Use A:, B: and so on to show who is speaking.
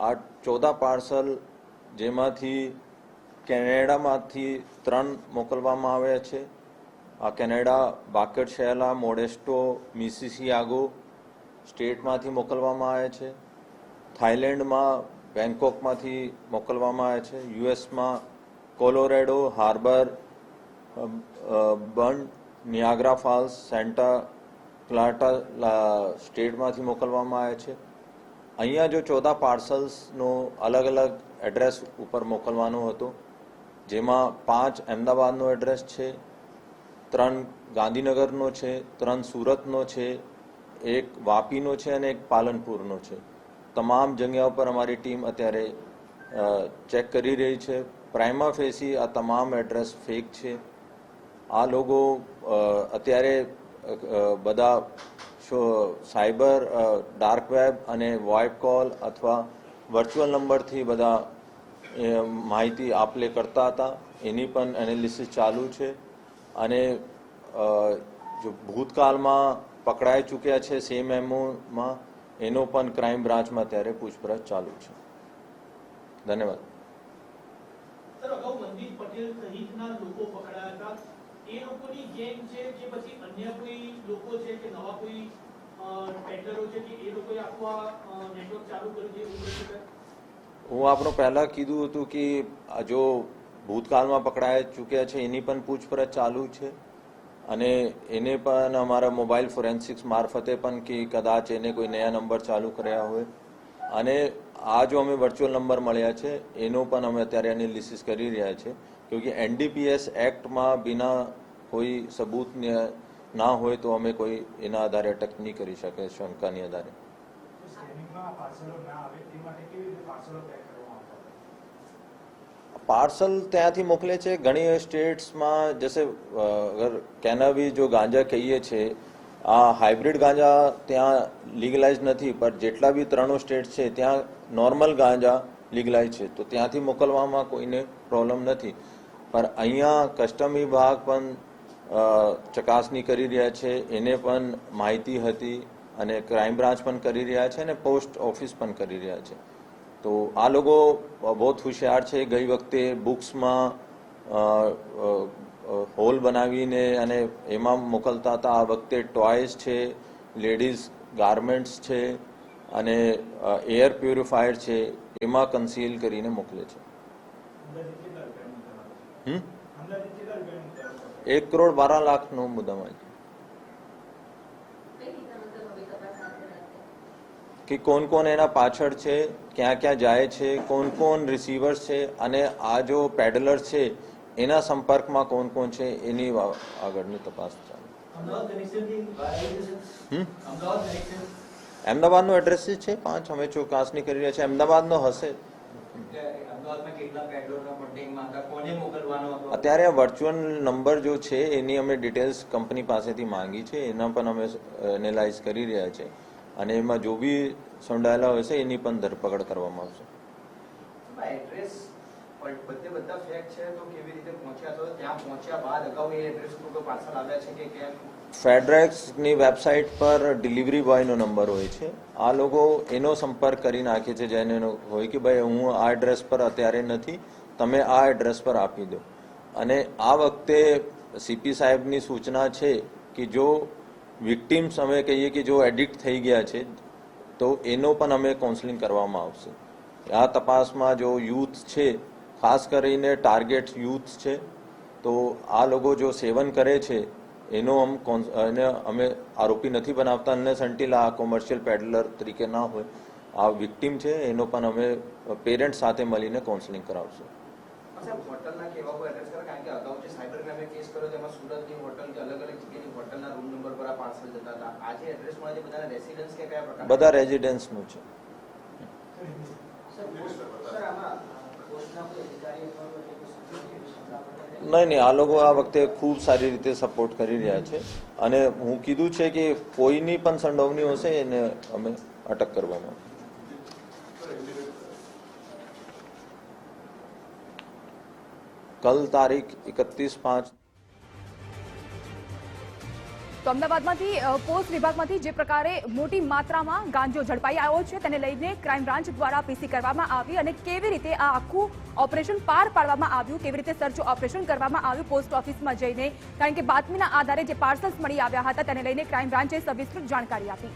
A: આ ચૌદા પાર્સલ જેમાંથી કેનેડામાંથી ત્રણ મોકલવામાં આવ્યા છે. આ કેનેડા બાકેટ શેલા મોડેસ્ટો, મિસિસિયાગો સ્ટેટમાંથી મોકલવામાં આવ્યા છે. થાઇલેન્ડમાં બેંકોકમાંથી મોકલવામાં આવ્યા છે. યુએસમાં કોલોરેડો, હાર્બર બન નિયાગ્રા ફાલ્સ, સેન્ટા ક્લાટા સ્ટેટમાંથી મોકલવામાં આવ્યા છે. અહીંયા જો ચોદા પાર્સલ્સનો અલગ અલગ એડ્રેસ ઉપર મોકલવાનો હતો, જેમાં પાંચ અમદાવાદનો એડ્રેસ છે, ત્રણ ગાંધીનગરનો છે, ત્રણ સુરતનો છે, એક વાપીનો છે અને એક પાલનપુરનો છે. તમામ જગ્યા પર અમારી ટીમ અત્યારે ચેક કરી રહી છે. પ્રાઇમા ફેસી આ તમામ એડ્રેસ ફેક છે. આ લોકો અત્યારે બધા સાયબર ડાર્ક વેબ અને વોઇપ કોલ અથવા વર્ચ્યુઅલ નંબરથી બધા માહિતી માહિતી આપલે કરતા હતા. એની પણ એનાલિસિસ ચાલુ છે. અને જો ભૂતકાળમાં પકડાઈ ચૂક્યા છે સેમ એમઓમાં એનો પણ ક્રાઇમ બ્રાન્ચમાં અત્યારે પૂછપરછ ચાલુ છે. ધન્યવાદ.
B: પટેલ સહિતના લોકો પકડાયા હતા. એ લોકોની ગેંગ છે કે પછી અન્ય કોઈ લોકો છે કે નવા કોઈ
A: હું આપણો પહેલા કીધું હતું કે જો ભૂતકાળમાં પકડાઈ ચૂક્યા છે, એની પણ પૂછપરછ ચાલુ છે. અને એને પણ અમારા મોબાઈલ ફોરેન્સિક્સ મારફતે પણ કે કદાચ એને કોઈ નયા નંબર ચાલુ કર્યા હોય. અને આ જો અમે વર્ચ્યુઅલ નંબર મળ્યા છે, એનો પણ અમે અત્યારે એનાલિસિસ કરી રહ્યા છે. કેમકે એનડીપીએસ એક્ટમાં બિના કોઈ સબૂત ના હોય તો અમે કોઈ એના આધારે અટક નહીં કરી શકે, શંકાની આધારે.
C: પાર્સલ
A: ત્યાંથી મોકલે છે, ઘણી સ્ટેટ્સમાં જશે અગર કેનાવી જો ગાંજા કહીએ છે, આ હાઇબ્રિડ ગાંજા ત્યાં લીગલાઇઝ નથી, પણ જેટલા બી ત્રણો સ્ટેટ છે, ત્યાં નોર્મલ ગાંજા લીગલાઇઝ છે. તો ત્યાંથી મોકલવામાં કોઈને પ્રોબ્લેમ નથી. પણ અહીંયા કસ્ટમ વિભાગ પણ ચકાસણી કરી રહ્યા છે. એને પણ માહિતી હતી અને ક્રાઇમ બ્રાન્ચ પણ કરી રહ્યા છે અને પોસ્ટ ઓફિસ પણ કરી રહ્યા છે. તો આ લોકો બહુ હોશિયાર છે. ગઈ વખતે બુક્સમાં હોલ બનાવીને અને એમાં મોકલતા હતા. આ વખતે ટોયસ છે લેડીઝ ગાર્મેન્ટ્સ છે અને એર પ્યુરિફાયર છે. એમાં કન્સીલ કરીને મોકલે છે? હમ? એક કરોડ બારા લાખનો
D: નો ધરાશે
A: કે કોણ કોણ એના પાછળ છે ક્યાં ક્યાં જાય છે કોણ કોણ રિસીવર્સ છે અને આ જો પેડલર છે એના સંપર્કમાં કોણ કોણ છે એની આગળની તપાસ ચાલુ. હમ? અમદાવાદનો એડ્રેસ છે? પાંચ. અમે ચોકાસની કરી રહ્યા છે અમદાવાદનો હશે. અત્યારે વર્ચ્યુઅલ નંબર જો છે એની અમે ડિટેલ્સ કંપની પાસેથી માંગી છે એના પણ અમે એનાલાઇઝ કરી રહ્યા છે. અને એમાં જો બી સંડાયેલા છે એની પણ ધરપકડ કરવામાં આવશે.
E: એડ્રેસ બધે બધા ફેક છે તો કેવી રીતે પહોંચ્યા? તો ત્યાં પહોંચ્યા બાદ અગાઉ એ એડ્રેસ પર પાર્સલ આવ્યા છે કે કેમ?
A: ફેડરેક્સની વેબસાઇટ પર ડિલિવરી બોયનો નંબર હોય છે. આ લોકો એનો સંપર્ક કરી નાખે છે, જેને હોય કે ભાઈ હું આ એડ્રેસ પર અત્યારે નથી, તમે આ એડ્રેસ પર આપી દો. અને આ વખતે સીપી સાહેબની સૂચના છે કે જો વિક્ટિમ્સ અમે કહીએ કે જો એડિક્ટ થઈ ગયા છે, તો એનો પણ અમે કાઉન્સેલિંગ કરવામાં આવશે. આ તપાસમાં જો યુથ છે ખાસ કરીને ટાર્ગેટ યુથ છે તો આ લોકો જો સેવન કરે છે એનો કોન્સ- એને અમે આરોપી નથી બનાવતા અને સંટીલ આ કોમર્શિયલ પેડલર તરીકે ના હોય આ વિક્ટીમ છે એનો પણ અમે પેરેન્ટ સાથે મળીને કાઉન્સેલિંગ કરાવશું. બધા રેઝિડન્સનું છે
E: સર આમાં પોસ્ટના કોઈ અધિકારી અથવા કોઈ security સંકળાયેલા
A: નહીં નહીં, આ લોકો આ વખતે ખૂબ સારી રીતે સપોર્ટ કરી રહ્યા છે. અને હું કીધું છે કે કોઈની પણ સંડોવણી હશે, એને અમે અટક કરવામાં કલ તારીખ એકત્રીસ પાંચ
F: અમદાવાદમાંથી પોસ્ટ વિભાગમાંથી જે પ્રકારે મોટી માત્રામાં ગાંજો ઝડપાઈ આવ્યો છે, તેને લઈને ક્રાઇમ બ્રાન્ચ દ્વારા પીસી કરવામાં આવી અને કેવી રીતે આ આખું ઓપરેશન પાર પાડવામાં આવ્યું, કેવી રીતે સર્ચ ઓપરેશન કરવામાં આવ્યું પોસ્ટ ઓફિસમાં જઈને, કારણ કે બાતમીના આધારે જે પાર્સલ્સ મળી આવ્યા હતા, તેને લઈને ક્રાઇમ બ્રાન્ચે સવિસ્તૃત જાણકારી આપી.